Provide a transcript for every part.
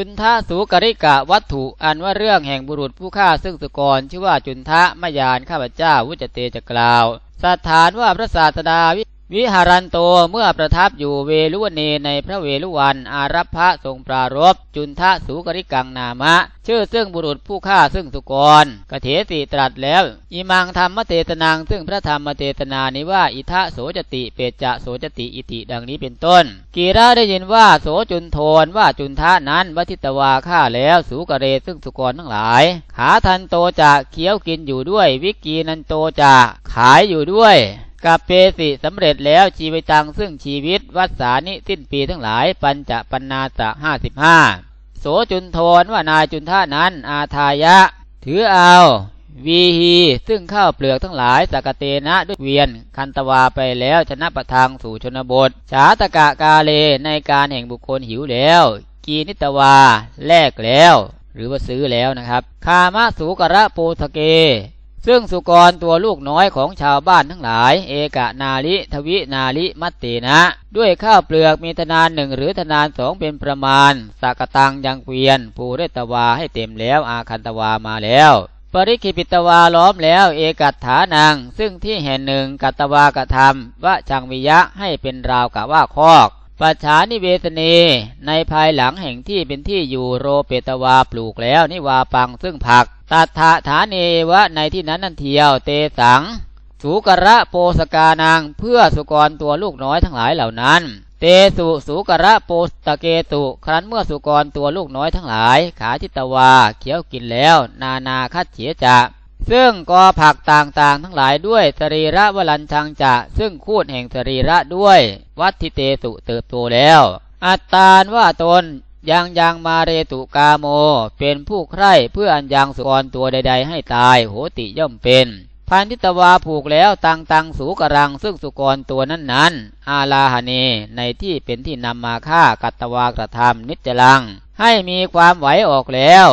จุนทะสุกริกะวัตถุอันว่าเรื่องแห่งบุรุษผู้ฆ่าซึ่งสุกร ชื่อว่าจุนทะมยานข้าพเจ้าวุจเตจะกล่าวสถานว่าพระศาสดา วิหารันโตเมื่อประทับอยู่เวลุวเนในพระเวลุวัน อารัพะทรงปรารบจุนทะสูกริกังนามะ ชื่อซึ่งบุรุษผู้ฆ่าซึ่งสุกรกเถสีตรัสแล้ว อิมังธรรมเทศนางซึ่งพระธรรมเทศนานี้ว่าอิทะโสจติเปจะโสจติอิติดังนี้เป็นต้น กีราได้ยินว่าโสจุนโทนว่าจุนทะนั้นวัติตวาฆ่าแล้วสูกเรซึ่งสุกรทั้งหลาย ขาทันโตจะเคี้ยวกินอยู่ด้วย วิกีนันโตจะขายอยู่ด้วย กับเปสิสำเร็จแล้วชีวิตังซึ่งชีวิตวัฏสานิสิ้นปีทั้งหลาย ปัญจะปันนาสะห้าสิบห้าโสจุนโทนว่านายจุนท่านั้น อาทายะ ถือเอา วีฮีซึ่งข้าวเปลือกทั้งหลายสกเตนะด้วยเวียน คันตวาไปแล้วชนะประทางสู่ชนบทฉาตกะกาเลในการแห่งบุคคลหิวแล้ว กีนิตวาแลกแล้ว หรือว่าซื้อแล้วนะครับ คามะสูกระปูสเก ซึ่งสุกรตัวลูกน้อยของชาวบ้านทั้งหลาย เอกนาลิทวินาลิมัตตินะ ด้วยข้าวเปลือกมีธนานหนึ่งหรือธนานสองเป็นประมาณสักตังยังเกวียนปูเรตวาให้เต็มแล้วอาคันตวามาแล้ว ปริคิปิตวาล้อมแล้วเอกัตถานัง ซึ่งที่แห่งหนึ่งกัตวากระทำวะชังวิยะให้เป็นราวกับว่าคอกปัจฉานิเวสเนในภายหลังแห่งที่เป็นที่อยู่โรเปตวาปลูกแล้วนิวาปังซึ่งผัก ตัทธาฐานเนวะในที่นั้นนั่นเทียว เตสังสูกระโปสกานางเพื่อสุกรตัวลูกน้อยทั้งหลายเหล่านั้น เตสุสูกระโปตะเกตุครั้นเมื่อสุกรตัวลูกน้อยทั้งหลาย ขาทิตวาเขียวกินแล้ว นานาคัดเฉียจะซึ่งกอผักต่างๆ ทั้งหลายด้วยสรีระวลันชังจะ ซึ่งคูดแห่งสรีระด้วย วัติเตสุเติบโตแล้ว อัตตานว่าตน ยังยังมาเรตุกาโม เป็นผู้ใคร่เพื่ออันยังสุกรตัวใด ๆ ให้ตายโหติย่อมเป็น พันธิตวาผูกแล้วตังตังสูกรังซึ่งสุกรตัวนั้นนั้นอาลาหเนในที่เป็นที่นำมาฆ่ากัตวากระทำนิจลัง ให้มีความไหวออกแล้ว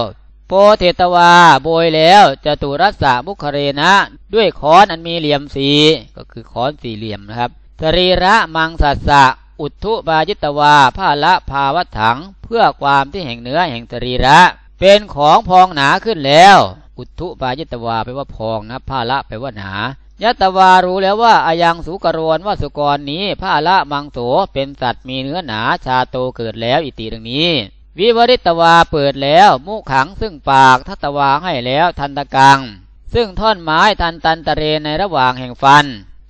โปเทตวาโบยแล้วจตุรัสสะมุขเรนะ ด้วยค้อนอันมีเหลี่ยมสีก็คือค้อนสี่เหลี่ยมนะครับสรีระมังสัสสะ อุทุบาจิตวาผ้าละภาวัถัง เพื่อความที่แห่งเนื้อแห่งสรีระ เป็นของพองหนาขึ้นแล้ว อุทุบาจิตวาแปลว่าพองนะผ้าละแปลว่าหนายัตวารู้แล้วว่าอายังสุกรวนว่าสุกรนี้ผ้าละมังโสเป็นสัตว์มีเนื้อหนาชาโตเกิดแล้วอิติดังนี้ วิวริตวาเปิดแล้ว มุขังซึ่งปากทัตวาให้แล้วทันตะกัง ซึ่งท่อนไม้ทันตันตะเรในระหว่างแห่งฟัน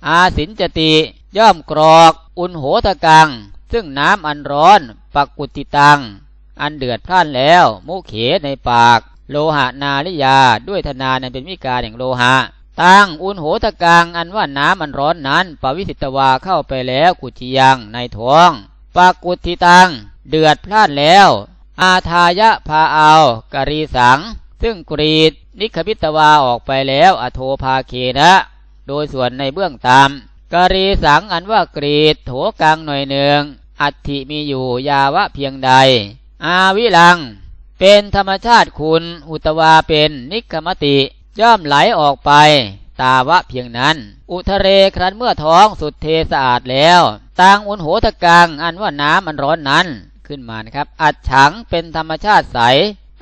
อาสินจติย่อมกรอก อุนโหตกัง ซึ่งน้ำอันร้อนปักกุติตัง อันเดือดพล่านแล้ว มุเขในปาก โลหะนาลิยา ด้วยธนานันเป็นวิการแห่งโลหะตั้งอุนโหตกัง อันว่าน้ำอันร้อนนั้น ปวิสิตวาเข้าไปแล้วกุจิยังในท้องปักกุติตัง เดือดพล่านแล้ว อาทายะพาเอากรีสัง ซึ่งกรีดนิคพิตวาออกไปแล้ว อโทภาเคนะ โดยส่วนในเบื้องตาม กรีสังอันว่ากรีดโถกังหน่อยหนึ่ง อัติมีอยู่ยาวะเพียงใด อาวิลัง เป็นธรรมชาติคุณ อุตวาเป็นนิคมติ ย่อมไหลออกไป ตาวะเพียงนั้น อุทะเรครั้นเมื่อท้องสุดเทสะอาดแล้วต่างอุนโหตะกังอันว่าน้ำมันร้อนนั้นขึ้นมานะครับ อัดฉังเป็นธรรมชาติใส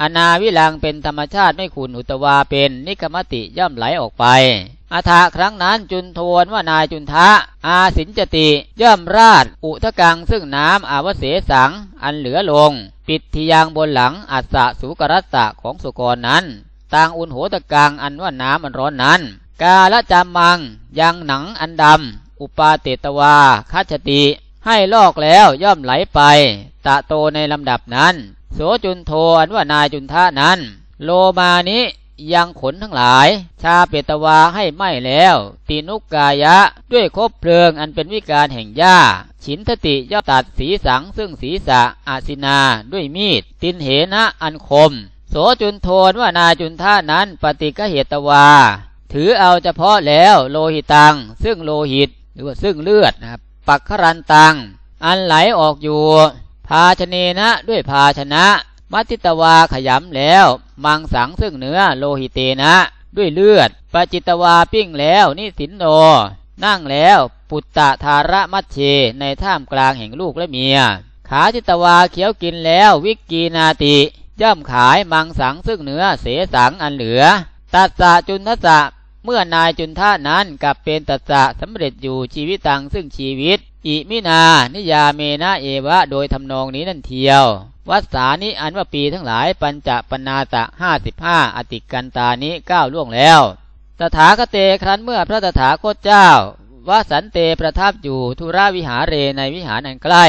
อนาวิลังเป็นธรรมชาติไม่ขุนอุตวาเป็นนิกมติย่อมไหลออกไป อาถาครั้งนั้นจุนทวนว่านายจุนทะ อาสินจติ ย่อมราดอุทกังซึ่งน้ำอาวเสสัง อันเหลือลง ปิดทียางบนหลังอัสสะสุกรัสสะของสุกรนั้น ต่างอุนโหตกังอันว่าน้ำอันร้อนนั้น กาละจำมังยังหนังอันดำอุปาเตตวาคัจติ ให้ลอกแล้วย่อมไหลไป ตะโตในลำดับนั้น โสจุนโทอันว่านายจุนทะนั้น โลมานิ ยังขนทั้งหลาย ชาเปตวาให้ไหมแล้ว ตีนุกกายะ ด้วยคบเพลิงอันเป็นวิการแห่งหญ้า ฉินทติย่อตัดสีสังซึ่งศีสะอาสินาด้วยมีด ตินเหนะอันคม โสจุนโทนว่านาจุนท่านั้นปฏิกเหตวา ถือเอาเฉพาะแล้วโลหิตัง ซึ่งโลหิต หรือว่าซึ่งเลือดนะครับปักขรันตัง อันไหลออกอยู่ ภาชเนนะด้วยภาชนะ มัติตวาขยำแล้ว มังสังซึ่งเนื้อโลหิเตนะ ด้วยเลือดปจิตวาปิ้งแล้วนิสินโน นั่งแล้วปุตตะธาระมัชเช ในท่ามกลางแห่งลูกและเมีย ขาทิตวาเขียวกินแล้ววิกีนาติย่อมขายมังสังซึ่งเนื้อเสสังอันเหลือ ตัสสะจุนทสะเมื่อนายจุนทะนั้นกลับเป็นตัสสะสำเร็จอยู่ชีวิตังซึ่งชีวิต อิมินา นิยาเมนะเอวะ โดยทำนองนี้นั่นเทียว วัสานิอันว่าปีทั้งหลายปัญจปนาตะห้าสิบห้าอติกันตานี้ก้าวล่วงแล้ว ตถาคเตครั้นเมื่อพระตถาคตเจ้าวสันเตประทับอยู่ธุระวิหารเรในวิหารอันใกล้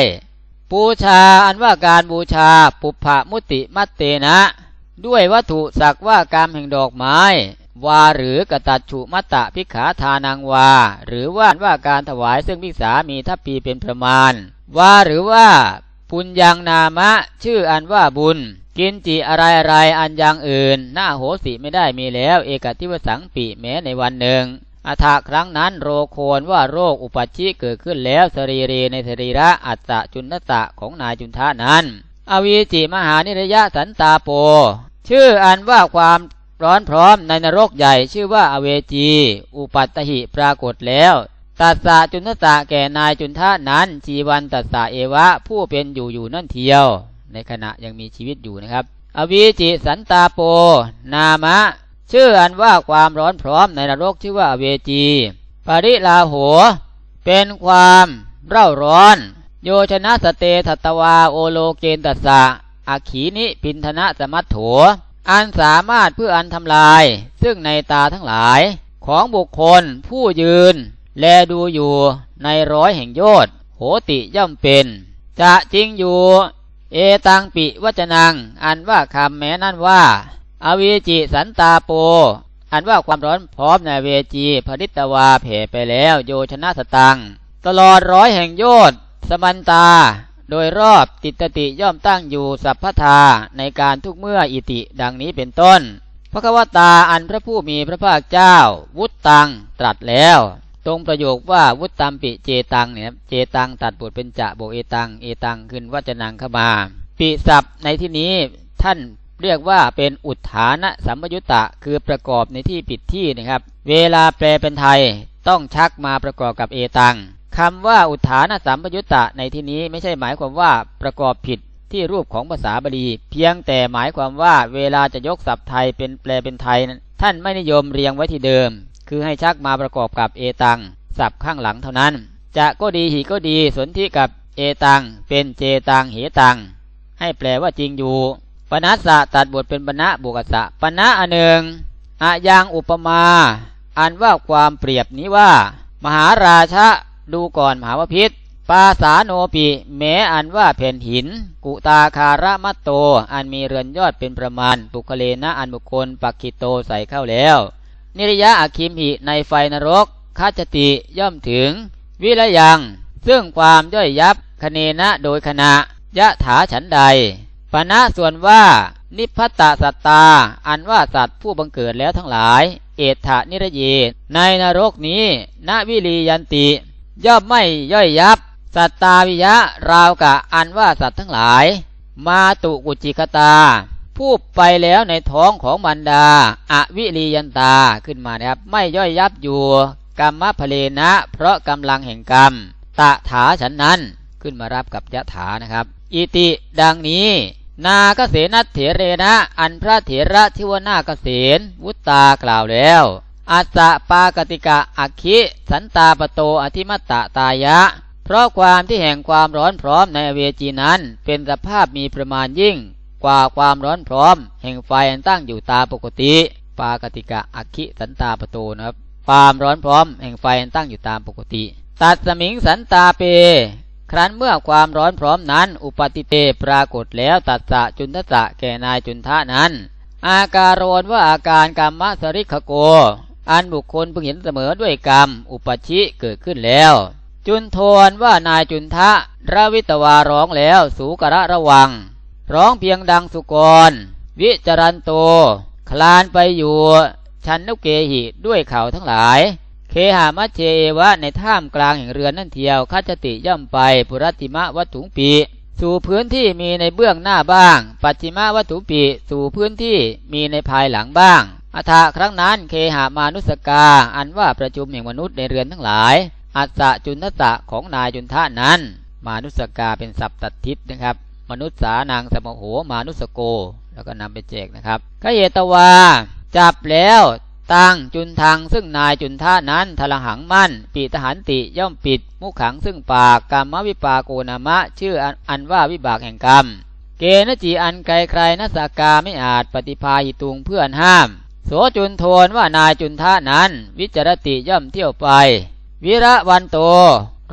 บูชาอันว่าการบูชาปุพพมุติมัตเตนะ ด้วยวัตถุสักว่ากรรมแห่งดอกไม้ วาหรือกตัดฉุมัตตะพิขาทานังวา หรือว่าว่าการถวายซึ่งพิกษามีทัพปีเป็นประมาณว่าหรือว่า ปุญญังนามะ ชื่ออันว่าบุญ กินจิอะไรอะไรอันยังอื่น หน้าโหสิไม่ได้มีแล้ว เอกทิวสังปิแม้ในวันหนึ่งอัฐครั้งนั้นโรโคนว่าโรคอุปัชชิเกิดขึ้นแล้วสรีรีในสรีระอัตตะจุนตะของนายจุนทานั้น อวีจิมหานิรยะสันตาโป ชื่ออันว่าความร้อนพร้อมในนรกใหญ่ชื่อว่าอเวจี อุปัตหิปรากฏแล้ว ตัสสะจุนตะแก่นายจุนทะนั้นจีวันตัสสะเอวะ ผู้เป็นอยู่อยู่นั่นเทียว ในขณะยังมีชีวิตอยู่นะครับ อวีจิสันตาโป นามะ ชื่ออันว่าความร้อนพร้อมในนรกชื่อว่าอเวจีปริลาโห เป็นความเร่าร้อน โยชนะสเตทัตวาโอโลเกนตัสสะอาขีนิพินธนะสมัตโถ อันสามารถเพื่ออันทำลาย ซึ่งในตาทั้งหลายของบุคคลผู้ยืน แลดูอยู่ในร้อยแห่งโยชน์โหติย่อมเป็น จะจริงอยู่ เอตังปิวัจนัง อันว่าคำแม้นั่นว่า อวีจิสันตาโป อันว่าความร้อนพร้อมในเวจีผลิตวาเผ่ไปแล้วโยชนะสตัง ตลอดร้อยแห่งโยชน์สมันตา โดยรอบติตติย่อมตั้งอยู่สัพพทาในการทุกเมื่ออิติดังนี้เป็นต้นพระควตาอันพระผู้มีพระภาคเจ้า วุตตังตรัสแล้ว ตรงประโยคว่าวุตตัมปิเจตังเนี่ยเจตังตัดบทเป็นจะโบเอตังเอตังขึ้นวัจนังข้ามาปิศัพท์ในที่นี้ท่านเรียกว่าเป็นอุทานะสัมปยุตตะคือประกอบในที่ปิดที่นะครับ เวลาแปลเป็นไทยต้องชักมาประกอบกับเอตังคำว่าอุทานะสัมปยุตตะในที่นี้ไม่ใช่หมายความว่าประกอบผิดที่รูปของภาษาบาลีเพียงแต่หมายความว่าเวลาจะยกศัพท์ไทยเป็นแปลเป็นไทยนั้นท่านไม่นิยมเรียงไว้ที่เดิม คือให้ชักมาประกอบกับเอตังศัพท์ข้างหลังเท่านั้น จะก็ดีหีก็ดีสนที่กับเอตังเป็นเจตังเหตังให้แปลว่าจริงอยู่ปนัสสะตัดบทเป็นปณะบุกษะปณะอันหนึ่งอะยังอุปมา อันว่าความเปรียบนี้ว่า มหาราชะดูก่อนมหาวพิษปาสาโนปิแม้อันว่าแผ่นหิน กุตาคาระมัตโต อันมีเรือนยอดเป็นประมาณปุคเลนะอันบุคคลปักขิโตใส่เข้าแล้ว นิริยะอาคิมหิในไฟนรกคาจติย่อมถึง วิรยัง ซึ่งความย่อยยับคเนนะโดยขณะยะถาฉันใดปณะส่วนว่า นิพพัตสัตตา อันว่าสัตว์ผู้บังเกิดแล้วทั้งหลาย เอถานิรเยในนรกนี้ณวิลียันติ ย่อมไม่ย่อยยับ สัตตาวิยะราวกะอันว่าสัตว์ทั้งหลาย มาตุกุจิกตา ผู้ไปแล้วในท้องของมันดาอวิลียันตาขึ้นมานะครับ ไม่ย่อยยับอยู่กรรมะพเลนะ เพราะกำลังแห่งกรรม ตะถาฉันนั้นขึ้นมารับกับยะถานะครับ อิติดังนี้ นาเกษนัตเถเรนะ อันพระเถระที่ว่านาเกษนวุตตากล่าวแล้วอัสะปากติกะอักขิสันตาปโตอธิมัตตตตายะ เพราะความที่แห่งความร้อนพร้อมในอเวจีนั้น เป็นสภาพมีประมาณยิ่ง กว่าความร้อนพร้อม แห่งไฟอันตั้งอยู่ตามปกติปากติกะอักขิสันตาปโตนะครับความร้อนพร้อมแห่งไฟอันตั้งอยู่ตามปกติ ตัดสมิงสันตาเป ครั้นเมื่อความร้อนพร้อมนั้น อุปติเตปรากฏแล้วตัดสะจุนทสะแก่นายจุนทะนั้น อาการโรนว่าอาการกรรมสริขโก อันบุคคลพึงเห็นเสมอด้วยกรรม อุปชิเกิดขึ้นแล้ว จุนโทนว่านายจุนทะระวิตวาร้องแล้วสูกระระวัง ร้องเพียงดังสุกร วิจารันโต คลานไปอยู่ชันนุเกหิด้วยเขาทั้งหลาย เคหามัชเชวะในท่ามกลางแห่งเรือนนั่นเทียวคัจติย่อมไปปุรติมะวัตถุปี สู่พื้นที่มีในเบื้องหน้าบ้าง ปัจฉิมะวัตถุปีสู่พื้นที่มีในภายหลังบ้างอัฐะครั้งนั้นเคหามานุสกา อันว่าประชุมแห่งมนุษย์ในเรือนทั้งหลาย อัสะจุนทะของนายจุนทะนั้น มานุสกาเป็นสับตัดทิศนะครับ มนุษย์สานางสมโหมานุสโก แล้วก็นำไปแจกนะครับขเยตวา จับแล้วตั้งจุนทางซึ่งนายจุนท่านั้นทลหังมั่น ปีทหารติย่อมปิด มุขขังซึ่งปากกรรมวิปาโกนามะ ชื่ออันว่าวิบากแห่งกรรม เกณจีอันไกลใครนัสกาไม่อาจปฏิภาหิตุงเพื่อนห้าม โสจุนโทนว่านายจุนท่านั้น วิจารติย่อมเที่ยวไป วิระวันโต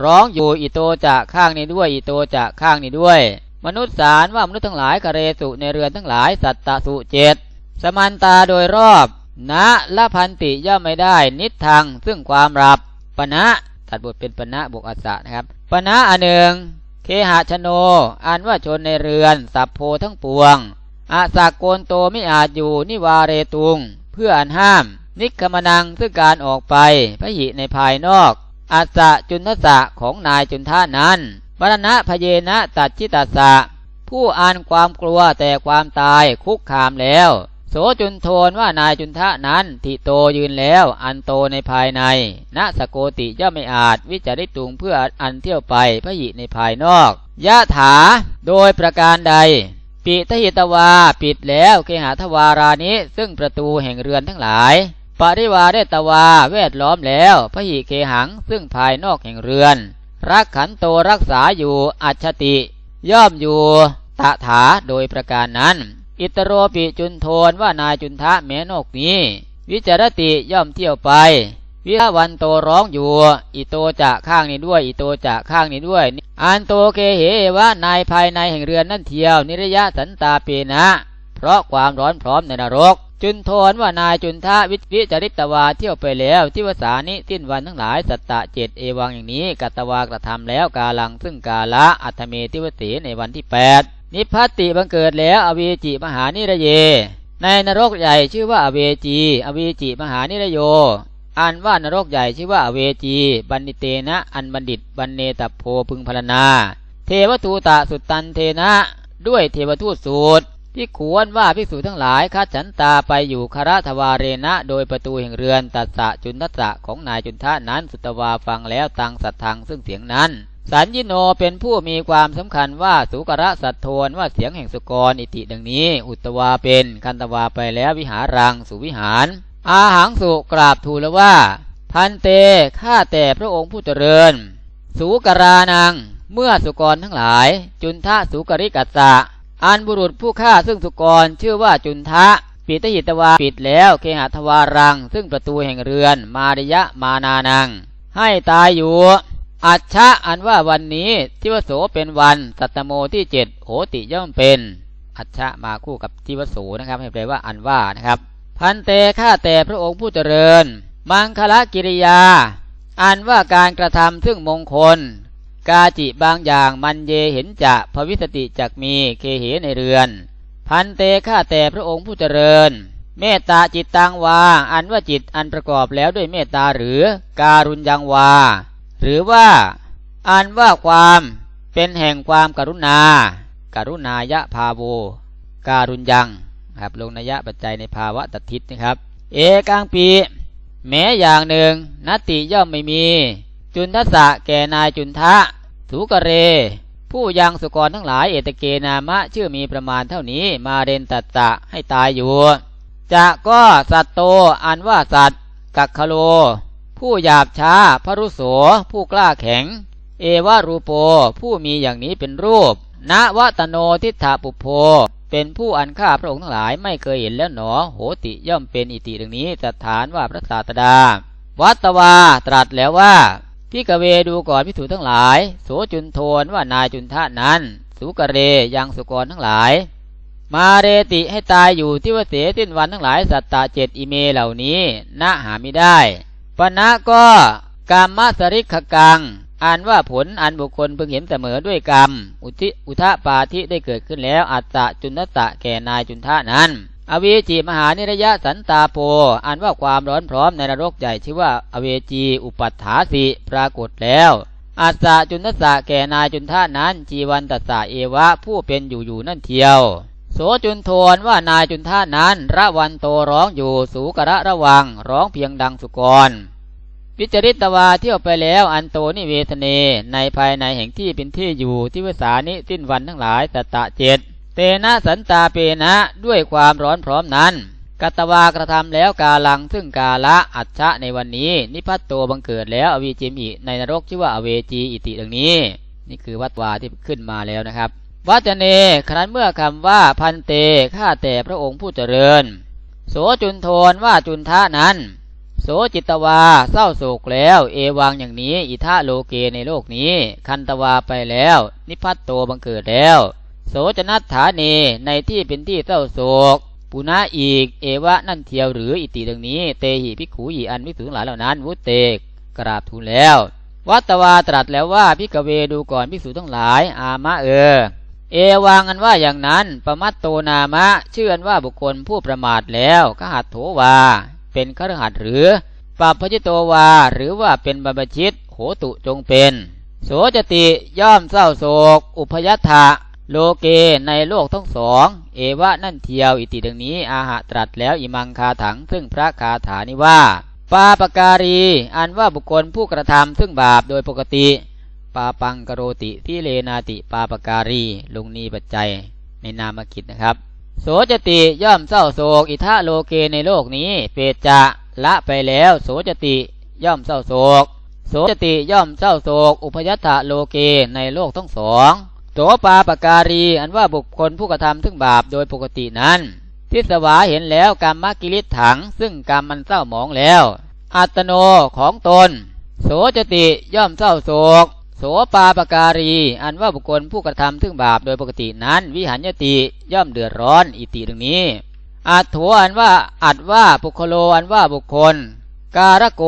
ร้องอยู่อิโตจะข้างนี้ด้วยอิโตจะข้างนี้ด้วย มนุษย์สารว่ามนุษย์ทั้งหลายกเรสุในเรือนทั้งหลาย สัตตสุเจตสมันตาโดยรอบนะละพันติย่อมไม่ได้ นิทางซึ่งความรับปณะตัดบทเป็นปณะบวกอัสสะนะครับปณะอันหนึ่งเคหะชโนอันว่าชนในเรือน สัพโพทั้งปวงอาสากโกนโตไม่อาจอยู่นิวาเรตุง เพื่ออันห้าม นิกมนังซึ่งการออกไปพระหิในภายนอกอาสะจุนทสะของนายจุนท่านั้น วรณะพเยนะตัดชิตาสะผู้อ่านความกลัวแต่ความตายคุกคามแล้ว โสจุนโทนว่านายจุนทะนั้นทิโตยืนแล้ว อันโตในภายในณสโกติย่อมไม่อาจวิจาริตุงเพื่ออันเที่ยวไปพระหิในภายนอกยะถาโดยประการใด ปิทหิตวาปิดแล้วเคหาทวารานิซึ่งประตูแห่งเรือนทั้งหลายปริวาเดตวาเวทล้อมแล้วพระหิเคหังซึ่งภายนอกแห่งเรือน รักขันโตรักษาอยู่อัจฉติ ย่อมอยู่ตะถาโดยประการนั้น อิตโรปิจุนโทนว่านายจุนทะแม้นกนี้ วิจารติย่อมเที่ยวไป วิลวันโตร้องอยู่ อิโตจะข้างนี้ด้วย อิโตจะข้างนี้ด้วยอันโตเกเหว่านายภายในแห่งเรือนนั่นเที่ยว นิรยะสันตาเปนะ เพราะความร้อนพร้อมในนรก จุนโทนว่านายจุนทะวิวิจริตวาเที่ยวไปแล้วที่วสานิสิ้นวันทั้งหลายสัตตะเจ็ดเอวังอย่างนี้กัตวากระทำแล้วกาลังซึ่งกาละอัตเมติวสีในวันที่แปดนิพพติบังเกิดแล้วอเวจิมหานิระเย ในนรกใหญ่ชื่อว่าอเวจีอเวจิมหานิระโยอันว่านรกใหญ่ชื่อว่าอเวจีบันิเตนะ อันบัณฑิตบันเนตโพพึงพรณนา เทวทูตะสุตันเทนะ ด้วยเทวทูตสูตร ที่ขวนว่าภิกษุทั้งหลายคัดฉันตาไปอยู่คาราทวาเรณะ โดยประตูแห่งเรือนตัสสะจุนทัสสะของนายจุนทะนั้นสุตวาฟังแล้วตังสัตทังซึ่งเสียงนั้น สัญญิโนเป็นผู้มีความสำคัญว่าสุกระสัตโทนว่าเสียงแห่งสุกรอิติดังนี้ อุตวาเป็นคันตวาไปแล้ววิหารังสุวิหาร อาหังสุกราบทูลว่า พันเตข้าแต่พระองค์ผู้เจริญ สุกรานัง เมื่อสุกรทั้งหลาย จุนทะสุกริกัสสะ อันบุรุษผู้ฆ่าซึ่งสุกรชื่อว่าจุนทะ ปิตหิตวาปิดแล้วเคหทวารัง ซึ่งประตูแห่งเรือน มาริยะมานานัง ให้ตายอยู่ อัชชะอันว่าวันนี้ทิวโสเป็นวันสัตโมที่เจ็ดโหติย่อมเป็น อัชชะมาคู่กับทิวโสนะครับ ให้แปลว่าอันว่านะครับ พันเตฆ่าแต่พระองค์ผู้เจริญ มังคละกิริยา อันว่าการกระทำซึ่งมงคล กาจิบางอย่างมันเยเห็นจะภวิสติจักมีเคเหในเรือน พันเตฆ่าแต่พระองค์ผู้เจริญ เมตตาจิตตังวา อันว่าจิตอันประกอบแล้วด้วยเมตตาหรือการุญยังวา หรือว่าอ่านว่าความเป็นแห่งความกรุณาการุณายะภาโว การุญยังครับลงนัยยะปัจจัยในภาวะตัดทิศนะครับ เอกังปีแม้อย่างหนึ่งนัตติย่อมไม่มี จุนทัสะแก่นายจุนทะสุกเร ผู้ยังสุกรทั้งหลายเอตเกนามะชื่อมีประมาณเท่านี้มาเรนตัตตะให้ตายอยู่ จะก็สัตโตอันว่าสัตกักคโล ผู้หยาบช้าพรุโสผู้กล้าแข็ง เอวารูโปผู้มีอย่างนี้เป็นรูปณวัตโนทิฏฐปุโพเป็นผู้อันฆ่าพระองค์ทั้งหลายไม่เคยเห็นแล้วหนอ โหติย่อมเป็นอิติดังนี้สถานว่าพระศาสดา วัตวาตรัสแล้วว่า พี่กเวดูก่อนพิสูจทั้งหลาย โสจุนโทนว่านายจุนทะนั้น สุกเรยังสุกรทั้งหลาย มาเรติให้ตายอยู่ที่วเสสิ้นวันทั้งหลายสัตตาเจ็ดอิเมเหล่านี้ณหาไม่ได้ปณะก็กรรมสริกขกังอ่านว่าผลอันบุคคลพึงเห็นเสมอด้วยกรรม อุทิอุทะปาทิได้เกิดขึ้นแล้วอัตตะจุนตะแก่นายจุนทะนั้น อเวจีมหานิรยะสันตาโปอ่านว่าความร้อนพร้อมในนรกใหญ่ชื่อว่าอเวจีอุปัฏฐาสิปรากฏแล้วอัตตะจุนตะแก่นายจุนทะนั้นจีวันตัสสะเอวะผู้เป็นอยู่อยู่นั่นเทียว โสจุนโทนว่านายจุนท่านั้นระวันโตร้องอยู่สูกระระวังร้องเพียงดังสุกรวิจริตวาเที่ยวไปแล้วอันโตนิเวทเนในภายในแห่งที่เป็นที่อยู่ที่ภาษานิสิ้นวันทั้งหลายตตะเจ็ด เตนะสันตาเปนะด้วยความร้อนพร้อมนั้น กัตวากระทำแล้วกาลังซึ่งกาละอัจฉะในวันนี้ นิพัตโตบังเกิดแล้วอวีจิมอิในนรกชื่อว่าอเวจีอิติดังนี้ นี่คือวัตวาที่ขึ้นมาแล้วนะครับวัจเนครั้นเมื่อคำว่าพันเตข้าแต่พระองค์ผู้เจริญ โสจุนโทนว่าจุนทะนั้น โสจิตวาเศร้าโศกแล้ว เอวังอย่างนี้ อิทะโลเกในโลกนี้ คันตวาไปแล้ว นิพัตโตบังเกิดแล้ว โสจนัตถาเนในที่เป็นที่เศร้าโศกปุณะอีก เอวะนั่นเทียวหรืออิติดังนี้ เตหิพิขูหีอันวิสุงหลายเหล่านั้น วุตเตกกราบทูลแล้ว วัตวาตรัสแล้วว่าพิกเวดูก่อนพิสูทั้งหลาย อามะเออ เอวังอันว่าอย่างนั้นปมัตโตนามะเชื่อว่าบุคคลผู้ประมาทแล้วกหัตโถวา เป็นครหัดหรือปัปพจิโตวา หรือว่าเป็นบรรพชิตโหตุจงเป็น โสจติย่อมเศร้าโศก อุพยัตถะ โลเกในโลกทั้งสอง เอวะนั่นเทียวอิติดังนี้ อาหะตรัสแล้วอิมังคาถัง ซึ่งพระคาถานี้ว่า ปาปการี อันว่าบุคคลผู้กระทำซึ่งบาปโดยปกติ ปาปังกโรติที่เลนาติปาปการี ลงนีปัจจัยในนามกิจนะครับ โสจติย่อมเศร้าโศก อิทะโลเกในโลกนี้ เปตจะละไปแล้ว โสจติย่อมเศร้าโศก โสจติย่อมเศร้าโศก อุพยัตถะโลเกในโลกทั้งสอง โสปาปการี อันว่าบุคคลผู้กระทำซึ่งบาปโดยปกตินั้น ทิสวาเห็นแล้วกรรมกิริถัง ซึ่งกรรมมันเศร้าหมองแล้ว อัตโนของตน โสจติย่อมเศร้าโศก โสปาปการี อันว่าบุคคลผู้กระทำซึ่งบาปโดยปกตินั้น วิหัญญติย่อมเดือดร้อนอิติดังนี้อัตถัวอันว่าอัดว่าบุคโลอันว่าบุคคล การโก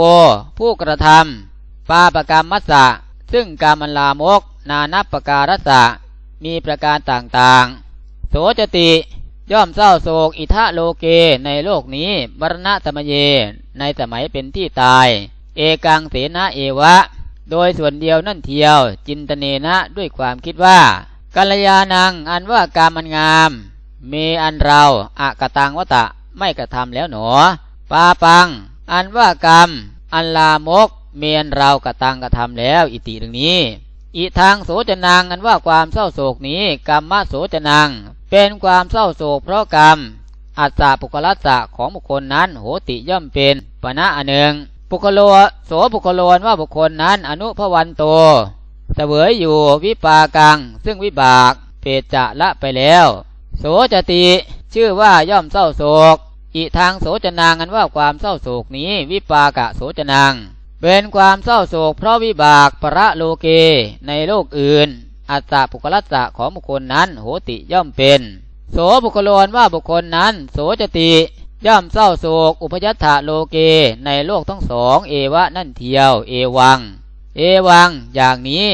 ผู้กระทำปาปกรรมมัสสะซึ่งกรรมันลามก นานับประการสะมีประการต่างๆ โสจติย่อมเศร้าโศกอิทะโลเกในโลกนี้บรณะตมเยในสมัยเป็นที่ตาย เอกังเสนาเอวะ โดยส่วนเดียวนั่นเทียว จินตเนนะด้วยความคิดว่ากัลยาณังอันว่าการมันงาม เมอันเราอากตังวตะไม่กระทำแล้วหนอปาปัง อันว่ากรรม อันลามก เมียนเรากระตังกระทำแล้ว อิติดังนี้ อีทางโสจนังอันว่าความเศร้าโศกนี้กรรมโสจนังเป็นความเศร้าโศกเพราะกรรมอัตตาปุคลัสสะของบุคคลนั้นโหติย่อมเป็นปณะอันหนึ่งปุคโลโสปุคโลนว่าบุคคลนั้นอนุพวันโตเสวยอยู่วิปากัง ซึ่งวิบากเปจะละไปแล้ว โสจติชื่อว่าย่อมเศร้าโศกอีทางโสจนางอันว่าความเศร้าโศกนี้ วิปากะโสจนาง เป็นความเศร้าโศก เพราะวิบากประโลเกในโลกอื่น อัตตาปุคลัสสะของบุคคลนั้นโหติย่อมเป็น โสบุคลนว่าบุคคลนั้น โสจติย่อมเศร้าโศก อุปยัตถะโลเกในโลกทั้งสองเอวะนั่นเทียว เอวัง เอวัง อย่างนี้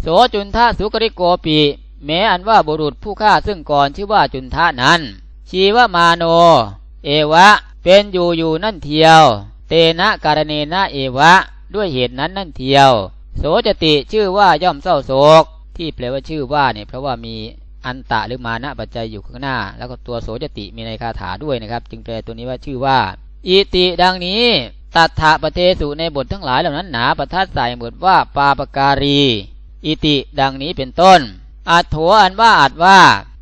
โสจุนทะสุกริโกปีแม้อันว่าบุรุษผู้ฆ่าซึ่งก่อนชื่อว่าจุนทะนั้น ชีวมาโน เอวะ เป็นอยู่อยู่นั่นเทียว เตนะการเนนะเอวะ ด้วยเหตุนั้นนั่นเทียว โสจติชื่อว่าย่อมเศร้าโศก ที่แปลว่าชื่อว่าเนี่ยเพราะว่ามีอันตะหรือมานะปัจจัยอยู่ข้างหน้า แล้วก็ตัวโสจติมีในคาถาด้วยนะครับ จึงแปลตัวนี้ว่าชื่อว่าอิติดังนี้ตัทธะปเทสุในบททั้งหลายเหล่านั้นหนาประทัดใส่บทว่าปาปการี อิติดังนี้เป็นต้นอัตโถอันว่าอัดว่า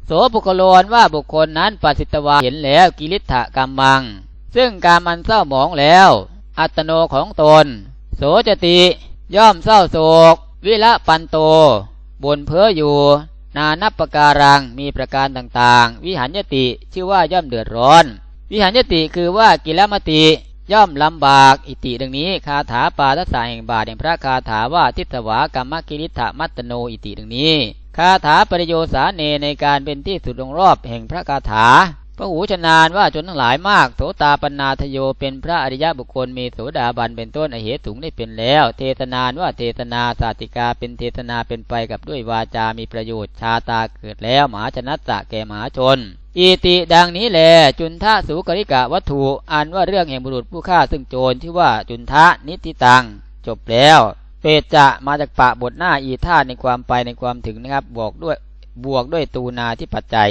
โสปุคโลนว่าบุคคลนั้นปัสสิตวาเห็นแล้วกิริธะกรรมัง ซึ่งการมันเศร้าหมองแล้ว อัตโนของตน โสจติย่อมเศร้าโศก วิละปันโตบนเพ้ออยู่ นานับประการังมีประการต่างๆ วิหัญญติชื่อว่าย่อมเดือดร้อน วิหัญญติคือว่ากิลมติย่อมลำบากอิติดังนี้คาถาปาทัสสะแห่งบาทแห่งพระคาถาว่าทิฏวากรรมกิริธะมัตโนอิติดังนี้ คาถาปริโยสาเนในการเป็นที่สุดลงรอบแห่งพระคาถา พระหูชนานว่าจนทั้งหลายมากโสตาปนาทโยเป็นพระอริยบุคคลมีโสดาบันเป็นต้นอเหตุถุงได้เป็นแล้ว เทศนานว่าเทศนาสาติกาเป็นเทศนาเป็นไปกับด้วยวาจามีประโยชน์ชาตาเกิดแล้วมหาชนัสสะแก่มหาชนอีติดังนี้แลจุนทะสุกริกะวัตถุอันว่าเรื่องแห่งบุรุษผู้ฆ่าซึ่งโจรชื่อว่าจุนทะนิติตัง จบแล้วเปจะมาจากปะบทหน้าอีท่าในความไปในความถึงนะครับ บวกด้วยบวกด้วยตูนาที่ปัจจัย